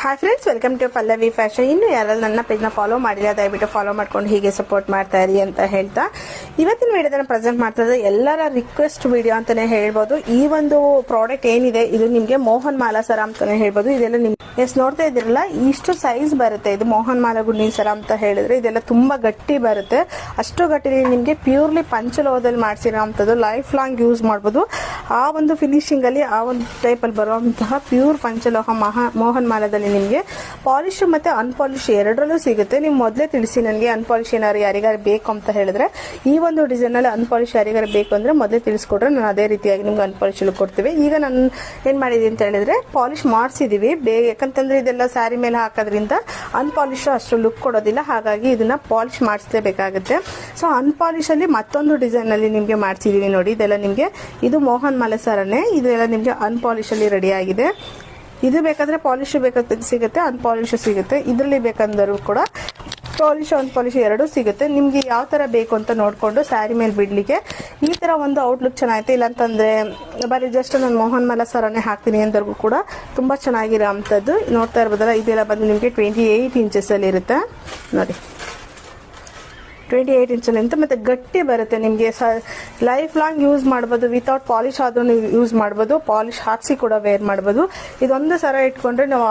Hi friends welcome to Pallavi fashion ಇನ್ನು ಯಾರೆಲ್ಲ ನನ್ನ ಪೇಜ್ನ ಫಾಲೋ ಮಾಡಿಲ್ಲ, ದಯವಿಟ್ಟು ಫಾಲೋ ಮಾಡ್ಕೊಂಡು ಹೀಗೆ ಸಪೋರ್ಟ್ ಮಾಡ್ತಾ ಇರಿ ಅಂತ ಹೇಳ್ತಾ. ಇವತ್ತಿನ ವಿಡಿಯೋದನ್ನ ಪ್ರೆಸೆಂಟ್ ಮಾಡ್ತಾ ಇದ್ದಾರೆ ಎಲ್ಲರ ರಿಕ್ವೆಸ್ಟ್ ವಿಡಿಯೋ ಅಂತಾನೆ ಹೇಳ್ಬೋದು. ಈ ಒಂದು ಪ್ರಾಡಕ್ಟ್ ಏನಿದೆ, ಇದು ನಿಮಗೆ ಮೋಹನ್ ಮಾಲಾ ಸರ ಅಂತಾನೆ ಹೇಳ್ಬೋದು. ಇದೆಲ್ಲ ನಿಮ್ ಎಸ್ ನೋಡ್ತಾ ಇದ್ರಲ್ಲ ಇಷ್ಟು ಸೈಜ್ ಬರುತ್ತೆ. ಇದು ಮೋಹನ್ ಮಾಲಾ ಗುಂಡಿನ ಸರ ಅಂತ ಹೇಳಿದ್ರೆ ಇದೆಲ್ಲ ತುಂಬಾ ಗಟ್ಟಿ ಬರುತ್ತೆ. ಅಷ್ಟು ಗಟ್ಟಿ ನಿಮಗೆ ಪ್ಯೂರ್ಲಿ ಪಂಚಲೋಹದಲ್ಲಿ ಮಾಡಿಸಿರೋ ಅಂಥದ್ದು ಲೈಫ್ ಲಾಂಗ್ ಯೂಸ್ ಮಾಡ್ಬೋದು. ಆ ಒಂದು ಫಿನಿಶಿಂಗ್ ಅಲ್ಲಿ ಆ ಒಂದು ಟೈಪ್ ಅಲ್ಲಿ ಬರುವಂತಹ ಪ್ಯೂರ್ ಪಂಚಲೋಹ ಮಹಾ ಮೋಹನ್ ಮಾಲದಲ್ಲಿ ನಿಮಗೆ ಪಾಲಿಶ್ ಮತ್ತೆ ಅನ್ಪಾಲಿಶ್ ಎರಡರಲ್ಲೂ ಸಿಗುತ್ತೆ. ನೀವು ಮೊದಲೇ ತಿಳಿಸಿ ನನಗೆ ಅನ್ಪಾಲಿಶ್ ಏನಾದ್ರು ಯಾರಿಗಾರು ಬೇಕು ಅಂತ ಹೇಳಿದ್ರೆ, ಈ ಒಂದು ಡಿಸೈನ್ ಅಲ್ಲಿ ಅನ್ಪಾಲಿಶ್ ಯಾರಿಗಾರು ಬೇಕು ಅಂದ್ರೆ ಮೊದಲೇ ತಿಳಿಸ್ಕೊಟ್ರೆ ನಾನು ಅದೇ ರೀತಿಯಾಗಿ ನಿಮ್ಗೆ ಅನ್ಪಾಲಿಶ್ ಕೊಡ್ತೀವಿ. ಈಗ ನಾನು ಏನು ಮಾಡಿದೀನಿ ಅಂತ ಹೇಳಿದ್ರೆ, ಪಾಲಿಶ್ ಮಾಡಿಸಿದೀವಿ. ಬೇಗ ಯಾಕಂತಂದ್ರೆ ಇದೆಲ್ಲ ಸ್ಯಾರಿ ಮೇಲೆ ಹಾಕೋದ್ರಿಂದ ಅನ್ಪಾಲಿಶ್ ಅಷ್ಟು ಲುಕ್ ಕೊಡೋದಿಲ್ಲ. ಹಾಗಾಗಿ ಇದನ್ನ ಪಾಲಿಶ್ ಮಾಡಿಸ್ಲೇಬೇಕಾಗುತ್ತೆ. ಸೊ ಅನ್ಪಾಲಿಶ್ ಅಲ್ಲಿ ಮತ್ತೊಂದು ಡಿಸೈನ್ ಅಲ್ಲಿ ನಿಮ್ಗೆ ಮಾಡಿಸಿದೀವಿ ನೋಡಿ. ಇದೆಲ್ಲ ನಿಮಗೆ, ಇದು ಮೋಹನ್ ಮಲಸರನೆ. ಇದೆಲ್ಲ ನಿಮಗೆ ಅನ್ಪಾಲಿಶ್ ಅಲ್ಲಿ ರೆಡಿ ಆಗಿದೆ. ಇದು ಬೇಕಂದ್ರೆ ಪಾಲಿಶ್ ಬೇಕಾದ ಸಿಗುತ್ತೆ ಅನ್ಪಾಲಿಶ್ ಸಿಗುತ್ತೆ. ಇದರಲ್ಲಿ ಬೇಕಂದರೂ ಕೂಡ ಪಾಲಿಶ್ ಅನ್ಪಾಲಿಶ್ ಎರಡೂ ಸಿಗುತ್ತೆ. ನಿಮ್ಗೆ ಯಾವ ತರ ಬೇಕು ಅಂತ ನೋಡ್ಕೊಂಡು ಸ್ಯಾರಿ ಮೇಲೆ ಬಿಡ್ಲಿಕ್ಕೆ ಈ ತರ ಒಂದು ಔಟ್ಲುಕ್ ಚೆನ್ನಾಗಿದೆ ಇಲ್ಲಾಂತಂದರೆ ಬರೀ ಜಸ್ಟ್ ನಾನು ಮೋಹನ್ ಮಲ ಸರನೇ ಹಾಕ್ತೀನಿ ಅಂದ್ರೂ ಕೂಡ ತುಂಬಾ ಚೆನ್ನಾಗಿರೋ ಅಂಥದ್ದು. ನೋಡ್ತಾ ಇರ್ಬೋದಲ್ಲ, ಇದೆಲ್ಲ ಬಂದು ನಿಮಗೆ ಟ್ವೆಂಟಿ ಇಂಚಸ್ ಅಲ್ಲಿ ಇರುತ್ತೆ. ನೋಡಿ. ಟ್ವೆಂಟಿ ಏಯ್ಟ್ ಇಂಚಲ್ಲಿ ಅಂತ ಮತ್ತೆ ಗಟ್ಟಿ ಬರುತ್ತೆ ನಿಮಗೆ ಸ ಲೈಫ್ ಲಾಂಗ್ ಯೂಸ್ ಮಾಡ್ಬೋದು ವಿತೌಟ್ ಪಾಲಿಶ್ ಆದ್ರೂ ಯೂಸ್ ಮಾಡ್ಬೋದು ಪಾಲಿಶ್ ಹಾಕ್ಸಿ ಕೂಡ ವೇರ್ ಮಾಡ್ಬೋದು. ಇದೊಂದು ಸರ ಇಟ್ಕೊಂಡ್ರೆ ನಾವು